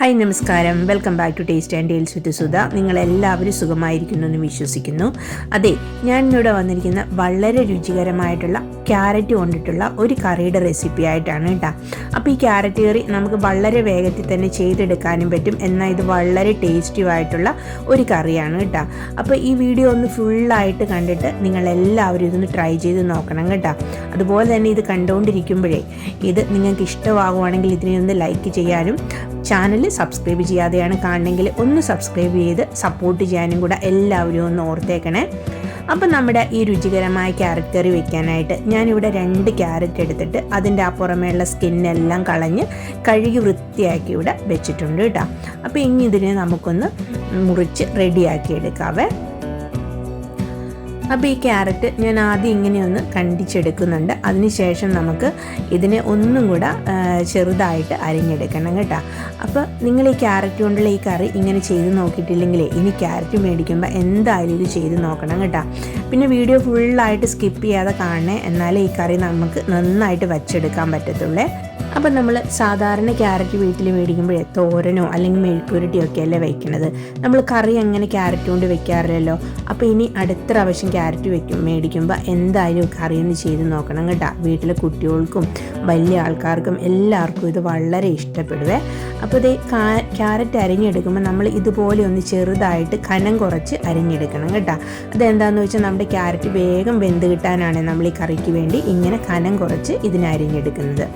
Hi നമസ്കാരം. Welcome back to taste and tales with Sudha. നിങ്ങളെല്ലാവരും സുഖമായിരിക്കുന്നു എന്ന് വിശ്വസിക്കുന്നു. അതെ ഞാൻ ഇവിടെ വന്നിരിക്കുന്ന വളരെ രുചികരമായിട്ടുള്ള ക്യാരറ്റ് കൊണ്ടിട്ടുള്ള ഒരു കറിയുടെ റെസിപ്പി ആയിട്ടാണ് കേട്ടോ. അപ്പോൾ ഈ ക്യാരറ്റ് കറി നമുക്ക് വളരെ വേഗത്തിൽ തന്നെ ചെയ്തെടുക്കാനും പറ്റും. എന്നാൽ ഇത് വളരെ ടേസ്റ്റീവായിട്ടുള്ള ഒരു കറിയാണ് കേട്ടോ. അപ്പോൾ ഈ വീഡിയോ ഒന്ന് ഫുള്ളായിട്ട് കണ്ടിട്ട് നിങ്ങളെല്ലാവരും ഇതൊന്ന് ട്രൈ ചെയ്ത് നോക്കണം കേട്ടോ. അതുപോലെ തന്നെ ഇത് കണ്ടുകൊണ്ടിരിക്കുമ്പോഴേ ഇത് നിങ്ങൾക്ക് ഇഷ്ടമാകുവാണെങ്കിൽ ഇതിനെ ഒന്ന് ലൈക്ക് ചെയ്യാനും ചാനൽ സബ്സ്ക്രൈബ് ചെയ്യാതെയാണ് കാണണമെങ്കിൽ ഒന്ന് സബ്സ്ക്രൈബ് ചെയ്ത് സപ്പോർട്ട് ചെയ്യാനും കൂടെ എല്ലാവരും ഒന്ന് ഓർത്തേക്കണേ. അപ്പം നമ്മുടെ ഈ രുചികരമായ ക്യാരറ്റ് കറി വെക്കാനായിട്ട് ഞാനിവിടെ രണ്ട് ക്യാരറ്റ് എടുത്തിട്ട് അതിന്റെ ആ പുറമേയുള്ള സ്കിന്നെല്ലാം കളഞ്ഞ് കഴുകി വൃത്തിയാക്കി ഇവിടെ വെച്ചിട്ടുണ്ട് കേട്ടോ. അപ്പോൾ ഇനി ഇതിനെ നമുക്കൊന്ന് മുറിച്ച് റെഡിയാക്കി എടുക്കാവേ. അപ്പോൾ ഈ ക്യാരറ്റ് ഞാൻ ആദ്യം ഇങ്ങനെയൊന്ന് കണ്ടിച്ചെടുക്കുന്നുണ്ട്. അതിനുശേഷം നമുക്ക് ഇതിനെ ഒന്നും കൂടെ ചെറുതായിട്ട് അരിഞ്ഞെടുക്കണം കേട്ടോ. അപ്പോൾ നിങ്ങൾ ഈ ക്യാരറ്റ് കൊണ്ടുള്ള ഈ കറി ഇങ്ങനെ ചെയ്ത് നോക്കിയിട്ടില്ലെങ്കിൽ ഇനി ക്യാരറ്റ് മേടിക്കുമ്പോൾ എന്തായാലും ഇത് ചെയ്ത് നോക്കണം കേട്ടോ. പിന്നെ വീഡിയോ ഫുള്ളായിട്ട് സ്കിപ്പ് ചെയ്യാതെ കാണണേ എന്നാലേ ഈ കറി നമുക്ക് നന്നായിട്ട് വച്ചെടുക്കാൻ പറ്റത്തുള്ളേ. അപ്പം നമ്മൾ സാധാരണ ക്യാരറ്റ് വീട്ടിൽ മേടിക്കുമ്പോഴേ തോരനോ അല്ലെങ്കിൽ മെഴുക്കുരുട്ടിയോ ഒക്കെ അല്ലേ വെക്കുന്നത് നമ്മൾ കറി അങ്ങനെ ക്യാരറ്റ് കൊണ്ട് വെക്കാറില്ലല്ലോ. അപ്പോൾ ഇനി അടുത്ത പ്രാവശ്യം ക്യാരറ്റ് വെക്കും മേടിക്കുമ്പോൾ എന്തായാലും കറി ഒന്ന് ചെയ്ത് നോക്കണം കേട്ടോ. വീട്ടിലെ കുട്ടികൾക്കും വലിയ ആൾക്കാർക്കും എല്ലാവർക്കും ഇത് വളരെ ഇഷ്ടപ്പെടുവേ. അപ്പോൾ ഇത് ക്യാരറ്റ് അരിഞ്ഞെടുക്കുമ്പോൾ നമ്മൾ ഇതുപോലെ ഒന്ന് ചെറുതായിട്ട് കനം കുറച്ച് അരിഞ്ഞെടുക്കണം കേട്ടോ. അതെന്താണെന്ന് വെച്ചാൽ നമ്മുടെ ക്യാരറ്റ് വേഗം വെന്ത് കിട്ടാനാണ് നമ്മൾ ഈ കറിക്ക് വേണ്ടി ഇങ്ങനെ കനം കുറച്ച് ഇതിനെ അരിഞ്ഞെടുക്കുന്നത്.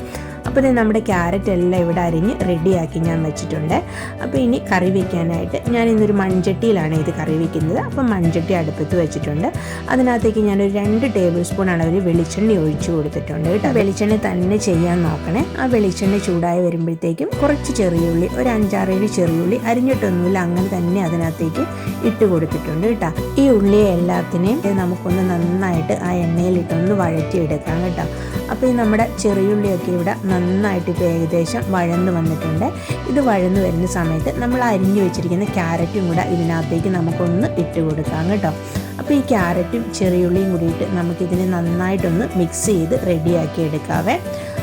അപ്പോൾ ഇത് നമ്മുടെ ക്യാരറ്റ് എല്ലാം ഇവിടെ അരിഞ്ഞ് റെഡിയാക്കി ഞാൻ വെച്ചിട്ടുണ്ട്. അപ്പോൾ ഇനി കറി വയ്ക്കാനായിട്ട് ഞാൻ ഇന്നൊരു മൺചട്ടിയിലാണ് ഇത് കറി വയ്ക്കുന്നത് അപ്പോൾ മൺചട്ടി അടുപ്പത്ത് വെച്ചിട്ടുണ്ട്. അതിനകത്തേക്ക് ഞാനൊരു രണ്ട് ടേബിൾ സ്പൂൺ അളവിൽ വെളിച്ചെണ്ണ ഒഴിച്ചു കൊടുത്തിട്ടുണ്ട് കേട്ടോ. വെളിച്ചെണ്ണ തന്നെ ചെയ്യാൻ നോക്കണേ. ആ വെളിച്ചെണ്ണ ചൂടായി വരുമ്പോഴത്തേക്കും കുറച്ച് ചെറിയുള്ളി ഒരു അഞ്ചാറേഴ് ചെറിയുള്ളി അരിഞ്ഞിട്ടൊന്നുമില്ല അങ്ങനെ തന്നെ അതിനകത്തേക്ക് ഇട്ട് കൊടുത്തിട്ടുണ്ട് കേട്ടോ. ഈ ഉള്ളിയെ എല്ലാത്തിനെയും നമുക്കൊന്ന് നന്നായിട്ട് ആ എണ്ണയിലിട്ടൊന്ന് വഴറ്റിയെടുക്കാം കേട്ടോ. അപ്പോൾ ഈ നമ്മുടെ ചെറിയുള്ളിയൊക്കെ ഇവിടെ നന്നായിട്ട് ഇപ്പോൾ ഏകദേശം വഴന്ന് വന്നിട്ടുണ്ട്. ഇത് വഴന്ന് വരുന്ന സമയത്ത് നമ്മൾ അരിഞ്ഞു വെച്ചിരിക്കുന്ന ക്യാരറ്റും കൂടെ ഇതിനകത്തേക്ക് നമുക്കൊന്ന് ഇട്ട് കൊടുക്കാം കേട്ടോ. അപ്പോൾ ഈ ക്യാരറ്റും ചെറിയുള്ളിയും കൂടിയിട്ട് നമുക്കിതിനെ നന്നായിട്ടൊന്ന് മിക്സ് ചെയ്ത് റെഡിയാക്കി എടുക്കാവേ.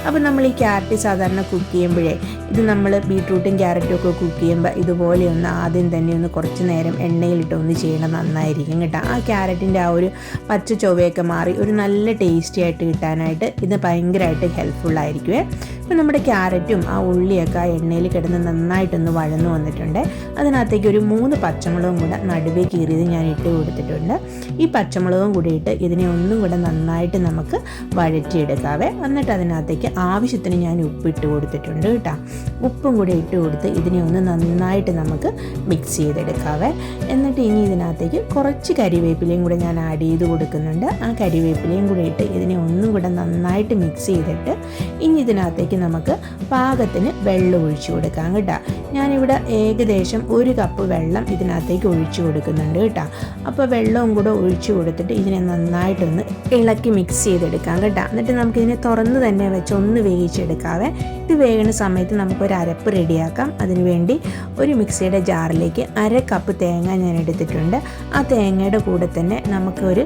അപ്പോൾ നമ്മൾ ഈ ക്യാരറ്റ് സാധാരണ കുക്ക് ചെയ്യുമ്പോഴേ ഇത് നമ്മൾ ബീട്രൂട്ടും ക്യാരറ്റും ഒക്കെ കുക്ക് ചെയ്യുമ്പോൾ ഇതുപോലെ ഒന്ന് ആദ്യം തന്നെ ഒന്ന് കുറച്ച് നേരം എണ്ണയിലിട്ട് ഒന്ന് ചെയ്യണം നന്നായിരിക്കും കേട്ടോ. ആ ക്യാരറ്റിന്റെ ആ ഒരു പച്ച ചൊവ്വയൊക്കെ മാറി ഒരു നല്ല ടേസ്റ്റി ആയിട്ട് കിട്ടാനായിട്ട് ഇത് ഭയങ്കരമായിട്ട് ഹെൽപ്ഫുള്ളായിരിക്കുമേ അപ്പോൾ നമ്മുടെ ക്യാരറ്റും ആ ഉള്ളിയൊക്കെ ആ എണ്ണയിൽ കിടന്ന് നന്നായിട്ടൊന്ന് വഴന്നു വന്നിട്ടുണ്ട്. അതിനകത്തേക്ക് ഒരു മൂന്ന് പച്ചമുളകും കൂടെ നടുവേ കീറിയത് ഞാൻ ഇട്ട് കൊടുത്തിട്ടുണ്ട്. ഈ പച്ചമുളകും കൂടി ഇട്ട് ഇതിനെ ഒന്നും കൂടെ നന്നായിട്ട് നമുക്ക് വഴറ്റിയെടുക്കാവേ. എന്നിട്ട് അതിനകത്തേക്ക് ആവശ്യത്തിന് ഞാൻ ഉപ്പ് ഇട്ട് കൊടുത്തിട്ടുണ്ട് കേട്ടോ. ഉപ്പും കൂടി ഇട്ട് കൊടുത്ത് ഇതിനെ ഒന്ന് നന്നായിട്ട് നമുക്ക് മിക്സ് ചെയ്തെടുക്കാവേ. എന്നിട്ട് ഇനി ഇതിനകത്തേക്ക് കുറച്ച് കരിവേപ്പിലയും കൂടെ ഞാൻ ആഡ് ചെയ്ത് കൊടുക്കുന്നുണ്ട്. ആ കരിവേപ്പിലയും കൂടി ഇട്ട് ഇതിനെ ഒന്നും കൂടെ നന്നായിട്ട് മിക്സ് ചെയ്തിട്ട് ഇനി ഇതിനകത്തേക്ക് നമുക്ക് പാകത്തിന് വെള്ളം ഒഴിച്ചു കൊടുക്കാം കേട്ടോ. ഞാനിവിടെ ഏകദേശം ഒരു കപ്പ് വെള്ളം ഇതിനകത്തേക്ക് ഒഴിച്ചു കൊടുക്കുന്നുണ്ട് കേട്ടോ. അപ്പോൾ വെള്ളവും കൂടെ ഒഴിച്ചു കൊടുത്തിട്ട് ഇതിനെ നന്നായിട്ടൊന്ന് ഇളക്കി മിക്സ് ചെയ്തെടുക്കാം കേട്ടോ. എന്നിട്ട് നമുക്കിതിനെ തുറന്ന് തന്നെ വെച്ച് ഒന്ന് വേവിച്ചെടുക്കാവേ. ഇത് വേകുന്ന സമയത്ത് നമുക്കൊരു അരപ്പ് റെഡിയാക്കാം. അതിനുവേണ്ടി ഒരു മിക്സിയുടെ ജാറിലേക്ക് അര കപ്പ് തേങ്ങ ഞാൻ എടുത്തിട്ടുണ്ട്. ആ തേങ്ങയുടെ കൂടെ തന്നെ നമുക്കൊരു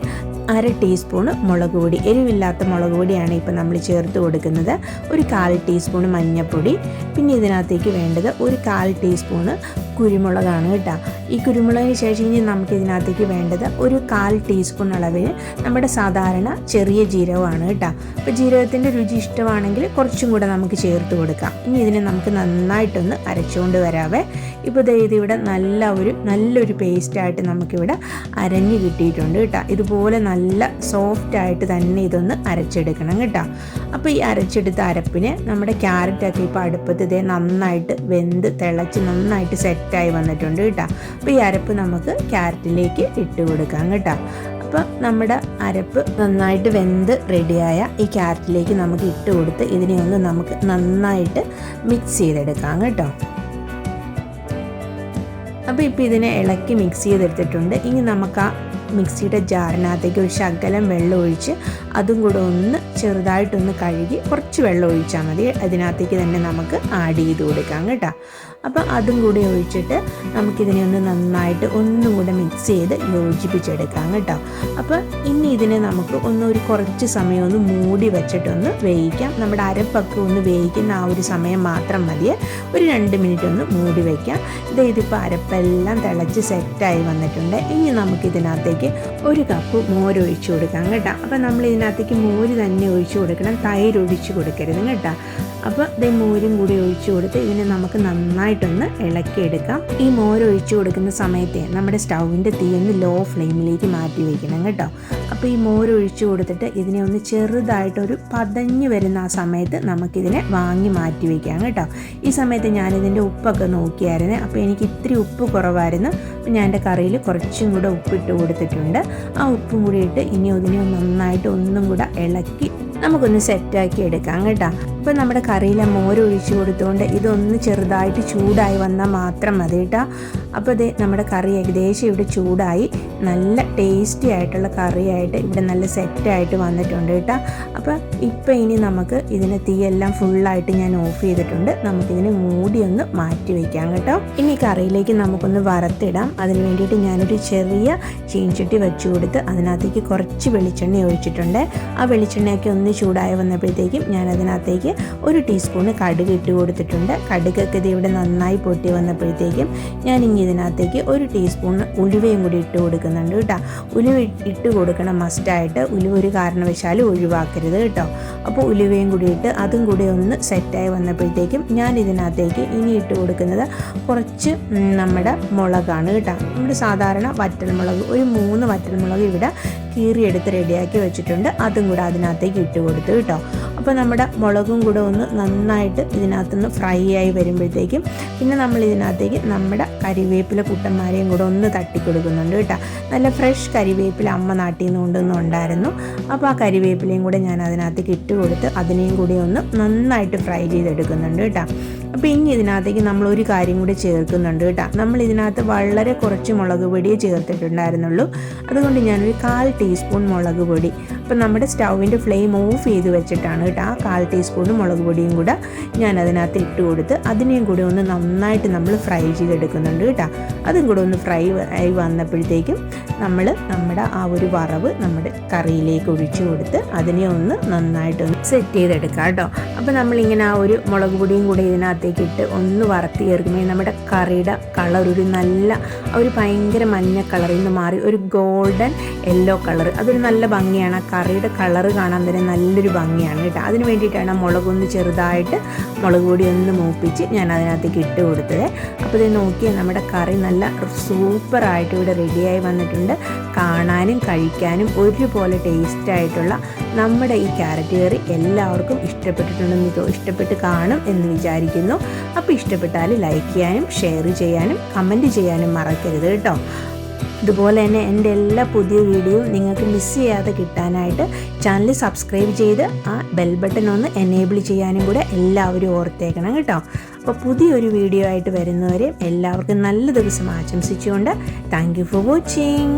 അര ടീസ്പൂണ് മുളക് പൊടി. എരിവില്ലാത്ത മുളക് പൊടിയാണ് ഇപ്പോൾ നമ്മൾ ചേർത്ത് കൊടുക്കുന്നത്. ഒരു കാൽ ടീസ്പൂൺ മഞ്ഞൾപ്പൊടി പിന്നെ ഇതിനകത്തേക്ക് വേണ്ടത് ഒരു കാൽ ടീസ്പൂണ് കുരുമുളകാണ് കേട്ടോ. ഈ കുരുമുളകിന് ശേഷം ഇനി നമുക്ക് ഇതിനകത്തേക്ക് വേണ്ടത് ഒരു കാൽ ടീസ്പൂൺ അളവിൽ നമ്മുടെ സാധാരണ ചെറിയ ജീരകമാണ് കേട്ടോ. അപ്പോൾ ജീരകത്തിന്റെ രുചി ഇഷ്ടമാണെങ്കിൽ കുറച്ചും കൂടെ നമുക്ക് ചേർത്ത് കൊടുക്കാം. ഇനി ഇതിനെ നമുക്ക് നന്നായിട്ടൊന്ന് അരച്ചുകൊണ്ട് വരാവേ. ഇപ്പോൾ ദേ ഇവിടെ നല്ല ഒരു നല്ലൊരു പേസ്റ്റായിട്ട് നമുക്കിവിടെ അരഞ്ഞ് കിട്ടിയിട്ടുണ്ട് കേട്ടോ. ഇതുപോലെ നല്ല സോഫ്റ്റ് ആയിട്ട് തന്നെ ഇതൊന്ന് അരച്ചെടുക്കണം കേട്ടോ. അപ്പോൾ ഈ അരച്ചെടുത്ത അരപ്പിന് നമ്മുടെ ക്യാരറ്റൊക്കെ ഇപ്പോൾ അടുപ്പത്ത് ഇതേ നന്നായിട്ട് വെന്ത് തിളച്ച് നന്നായിട്ട് സെറ്റായി വന്നിട്ടുണ്ട് കേട്ടോ. അപ്പോൾ ഈ അരപ്പ് നമുക്ക് ക്യാരറ്റിലേക്ക് ഇട്ട് കൊടുക്കാം കേട്ടോ. അപ്പോൾ നമ്മുടെ അരപ്പ് നന്നായിട്ട് വെന്ത് റെഡിയായ ഈ ക്യാരറ്റിലേക്ക് നമുക്ക് ഇട്ട് കൊടുത്ത് ഇതിനെ ഒന്ന് നമുക്ക് നന്നായിട്ട് മിക്സ് ചെയ്തെടുക്കാം കേട്ടോ. അപ്പോൾ ഇപ്പോൾ ഇതിനെ ഇളക്കി മിക്സ് ചെയ്തെടുത്തിട്ടുണ്ട്. ഇനി നമുക്ക് ആ മിക്സിയുടെ ജാറിനകത്തേക്ക് ഒരു ശകലം വെള്ളം ഒഴിച്ച് അതും കൂടെ ഒന്ന് ചെറുതായിട്ടൊന്ന് കഴുകി കുറച്ച് വെള്ളം ഒഴിച്ചാൽ മതി. അതിനകത്തേക്ക് തന്നെ നമുക്ക് ആഡ് ചെയ്ത് കൊടുക്കാം കേട്ടോ. അപ്പോൾ അതും കൂടി ഒഴിച്ചിട്ട് നമുക്കിതിനെ ഒന്ന് നന്നായിട്ട് ഒന്നും കൂടെ മിക്സ് ചെയ്ത് യോജിപ്പിച്ചെടുക്കാം കേട്ടോ. അപ്പോൾ ഇനി ഇതിനെ നമുക്ക് ഒന്ന് ഒരു കുറച്ച് സമയം ഒന്ന് മൂടി വെച്ചിട്ടൊന്ന് വേവിക്കാം. നമ്മുടെ അരപ്പൊക്കെ ഒന്ന് വേവിക്കുന്ന ആ ഒരു സമയം മാത്രം മതി ഒരു രണ്ട് മിനിറ്റ് ഒന്ന് മൂടി വയ്ക്കാം ഇത് ഇതിപ്പോൾ അരപ്പെല്ലാം തിളച്ച് സെറ്റായി വന്നിട്ടുണ്ട്. ഇനി നമുക്കിതിനകത്തേക്ക് ഒരു കപ്പ് മോര് ഒഴിച്ചു കൊടുക്കാം കേട്ടോ. അപ്പോൾ നമ്മൾ ഇതിനകത്തേക്ക് മോര് തന്നെ ഒഴിച്ചു കൊടുക്കണം. തൈര് ഒഴിച്ചു കൊടുക്കരുത് കേട്ടോ. അപ്പോൾ ഇതേ മോരും കൂടി ഒഴിച്ചു കൊടുത്ത് ഇതിനെ നമുക്ക് നന്നായിട്ടൊന്ന് ഇളക്കിയെടുക്കാം. ഈ മോര് ഒഴിച്ചു കൊടുക്കുന്ന സമയത്തെ നമ്മുടെ സ്റ്റൗവിന്റെ തീ ഒന്ന് ലോ ഫ്ലെയിമിലേക്ക് മാറ്റി വയ്ക്കണം കേട്ടോ. അപ്പോൾ ഈ മോര് ഒഴിച്ചു കൊടുത്തിട്ട് ഇതിനെ ഒന്ന് ചെറുതായിട്ടൊരു പതഞ്ഞു വരുന്ന ആ സമയത്ത് നമുക്കിതിനെ വാങ്ങി മാറ്റി വയ്ക്കാം കേട്ടോ. ഈ സമയത്ത് ഞാനിതിന്റെ ഉപ്പൊക്കെ നോക്കിയായിരുന്നു. അപ്പോൾ എനിക്ക് ഇത്തിരി ഉപ്പ് കുറവായിരുന്നു. ഞാൻ എന്റെ കറിയിൽ കുറച്ചും കൂടെ ഉപ്പിട്ട് കൊടുത്തിട്ടുണ്ട്. ആ ഉപ്പും കൂടി ഇട്ട് ഇനി ഇതിനെ നന്നായിട്ട് ഒന്നും കൂടെ ഇളക്കി നമുക്കൊന്ന് സെറ്റാക്കി എടുക്കാം കേട്ടോ. ഇപ്പം നമ്മുടെ കറിയിലെ മോര് ഒഴിച്ചു കൊടുത്തുകൊണ്ട് ഇതൊന്ന് ചെറുതായിട്ട് ചൂടായി വന്നാൽ മാത്രം മതി കേട്ടോ. അപ്പോൾ ഇത് നമ്മുടെ കറി ഏകദേശം ഇവിടെ ചൂടായി. നല്ല ടേസ്റ്റി ആയിട്ടുള്ള കറിയായിട്ട് ഇവിടെ നല്ല സെറ്റായിട്ട് വന്നിട്ടുണ്ട് കേട്ടോ. അപ്പോൾ ഇപ്പം ഇനി നമുക്ക് ഇതിന് തീയെല്ലാം ഫുള്ളായിട്ട് ഞാൻ ഓഫ് ചെയ്തിട്ടുണ്ട്. നമുക്കിതിനെ ഒന്ന് മാറ്റി വയ്ക്കാം കേട്ടോ. ഇനി കറിയിലേക്ക് നമുക്കൊന്ന് വറുത്തിടാം. അതിന് വേണ്ടിയിട്ട് ഞാനൊരു ചെറിയ ചീൻചട്ടി വെച്ച് കൊടുത്ത് അതിനകത്തേക്ക് കുറച്ച് വെളിച്ചെണ്ണ ഒഴിച്ചിട്ടുണ്ട്. ആ വെളിച്ചെണ്ണയൊക്കെ ഒന്ന് ചൂടായി വന്നപ്പോഴത്തേക്കും ഞാൻ അതിനകത്തേക്ക് ഒരു ടീസ്പൂണ് കടുക് ഇട്ട് കൊടുത്തിട്ടുണ്ട്. കടുകൊക്കെ ഇത് ഇവിടെ നന്നായി പൊട്ടി വന്നപ്പോഴത്തേക്കും ഞാൻ ഇനി ഇതിനകത്തേക്ക് ഒരു ടീസ്പൂൺ ഉലുവയും കൂടി ഇട്ട് കൊടുക്കുന്നുണ്ട് കേട്ടോ. ഉലുവ ഇട്ട് കൊടുക്കണം മസ്റ്റായിട്ട്. ഉലുവ ഒരു കാരണവശാലും ഒഴിവാക്കരുത് കേട്ടോ. അപ്പോൾ ഉലുവയും കൂടി ഇട്ട് അതും കൂടി ഒന്ന് സെറ്റായി വന്നപ്പോഴത്തേക്കും ഞാൻ ഇതിനകത്തേക്ക് ഇനി ഇട്ട് കൊടുക്കുന്നത് കുറച്ച് നമ്മുടെ മുളകാണ് കേട്ടോ. നമ്മുടെ സാധാരണ വറ്റൽമുളക് ഒരു മൂന്ന് വറ്റൽമുളക് ഇവിടെ കീറിയെടുത്ത് റെഡിയാക്കി വെച്ചിട്ടുണ്ട്. അതും കൂടെ അതിനകത്തേക്ക് ഇട്ട് കൊടുത്തു കേട്ടോ. അപ്പോൾ നമ്മുടെ മുളകും കൂടെ ഒന്ന് നന്നായിട്ട് ഇതിനകത്തുനിന്ന് ഫ്രൈ ആയി വരുമ്പോഴത്തേക്കും പിന്നെ നമ്മൾ ഇതിനകത്തേക്ക് നമ്മുടെ കരിവേപ്പില കുട്ടന്മാരെയും കൂടെ ഒന്ന് തട്ടിക്കൊടുക്കുന്നുണ്ട് കേട്ടോ. നല്ല ഫ്രഷ് കരിവേപ്പില അമ്മ നാട്ടിൽ നിന്ന് കൊണ്ടുവന്നുണ്ടായിരുന്നു അപ്പോൾ ആ കരിവേപ്പിലയും കൂടെ ഞാൻ അതിനകത്തേക്ക് ഇട്ട് കൊടുത്ത് അതിനെയും കൂടി ഒന്ന് നന്നായിട്ട് ഫ്രൈ ചെയ്തെടുക്കുന്നുണ്ട് കേട്ടോ. അപ്പോൾ ഇനി ഇതിനകത്തേക്ക് നമ്മൾ ഒരു കാര്യം കൂടി ചേർക്കുന്നുണ്ട് കേട്ടോ. നമ്മൾ ഇതിനകത്ത് വളരെ കുറച്ച് മുളക് പൊടിയേ ചേർത്തിട്ടുണ്ടായിരുന്നുള്ളൂ. അതുകൊണ്ട് ഞാനൊരു കാൽ ടീസ്പൂൺ മുളക് പൊടി. അപ്പം നമ്മുടെ സ്റ്റൗവിന്റെ ഫ്ലെയിം ഓഫ് ചെയ്ത് വെച്ചിട്ടാണ് കേട്ടോ ആ കാൽ ടീസ്പൂൺ മുളക് പൊടിയും കൂടെ ഞാൻ അതിനകത്ത് ഇട്ട് കൊടുത്ത് അതിനെയും കൂടി ഒന്ന് നന്നായിട്ട് നമ്മൾ ഫ്രൈ ചെയ്തെടുക്കുന്നുണ്ട് കേട്ടോ. അതും കൂടെ ഒന്ന് ഫ്രൈ ആയി വന്നപ്പോഴത്തേക്കും നമ്മൾ നമ്മുടെ ആ ഒരു വറവ് നമ്മുടെ കറിയിലേക്ക് ഒഴിച്ചു കൊടുത്ത് അതിനെ ഒന്ന് നന്നായിട്ടൊന്ന് സെറ്റ് ചെയ്തെടുക്കാം കേട്ടോ. അപ്പോൾ നമ്മളിങ്ങനെ ആ ഒരു മുളക് പൊടിയും കൂടി ഇതിനകത്തേക്ക് ഇട്ട് ഒന്ന് വറുത്ത് ചേർക്കുമ്പോൾ നമ്മുടെ കറിയുടെ കളർ ഒരു നല്ല ഒരു ഭയങ്കര മഞ്ഞ കളറിൽ നിന്ന് മാറി ഒരു ഗോൾഡൻ യെല്ലോ കളർ അതൊരു നല്ല ഭംഗിയാണ്. ആ കറിയുടെ കളർ കാണാൻ തന്നെ നല്ലൊരു ഭംഗിയാണ് കേട്ടോ. അതിന് വേണ്ടിയിട്ടാണ് മുളകൊന്ന് ചെറുതായിട്ട് മുളക് പൊടി ഒന്ന് മൂപ്പിച്ച് ഞാൻ അതിനകത്തേക്ക് ഇട്ട് കൊടുത്തത്. അപ്പോൾ ഇത് നോക്കിയാൽ നമ്മുടെ കറി നല്ല സൂപ്പറായിട്ട് ഇവിടെ റെഡിയായി വന്നിട്ടുണ്ട്. കാണാനും കഴിക്കാനും ഒരുപോലെ ടേസ്റ്റ് ആയിട്ടുള്ള നമ്മുടെ ഈ ക്യാരറ്റ് കറി എല്ലാവർക്കും ഇഷ്ടപ്പെട്ടിട്ടുണ്ടെന്ന് ഇഷ്ടപ്പെട്ട് കാണും എന്ന് വിചാരിക്കുന്നു. അപ്പോൾ ഇഷ്ടപ്പെട്ടാൽ ലൈക്ക് ചെയ്യാനും ഷെയർ ചെയ്യാനും കമന്റ് ചെയ്യാനും മറക്കരുത് കേട്ടോ. ഇതുപോലെ തന്നെ എന്റെ എല്ലാ പുതിയ വീഡിയോയും നിങ്ങൾക്ക് മിസ് ചെയ്യാതെ കിട്ടാനായിട്ട് ചാനൽ സബ്സ്ക്രൈബ് ചെയ്ത് ആ ബെൽ ബട്ടൺ ഒന്ന് എനേബിൾ ചെയ്യാനും കൂടെ എല്ലാവരും ഓർത്തേക്കണം കേട്ടോ. അപ്പോൾ പുതിയൊരു വീഡിയോ ആയിട്ട് വരുന്നവരെ എല്ലാവർക്കും നല്ല ദിവസം ആശംസിച്ചുകൊണ്ട് താങ്ക് ഫോർ വാച്ചിങ്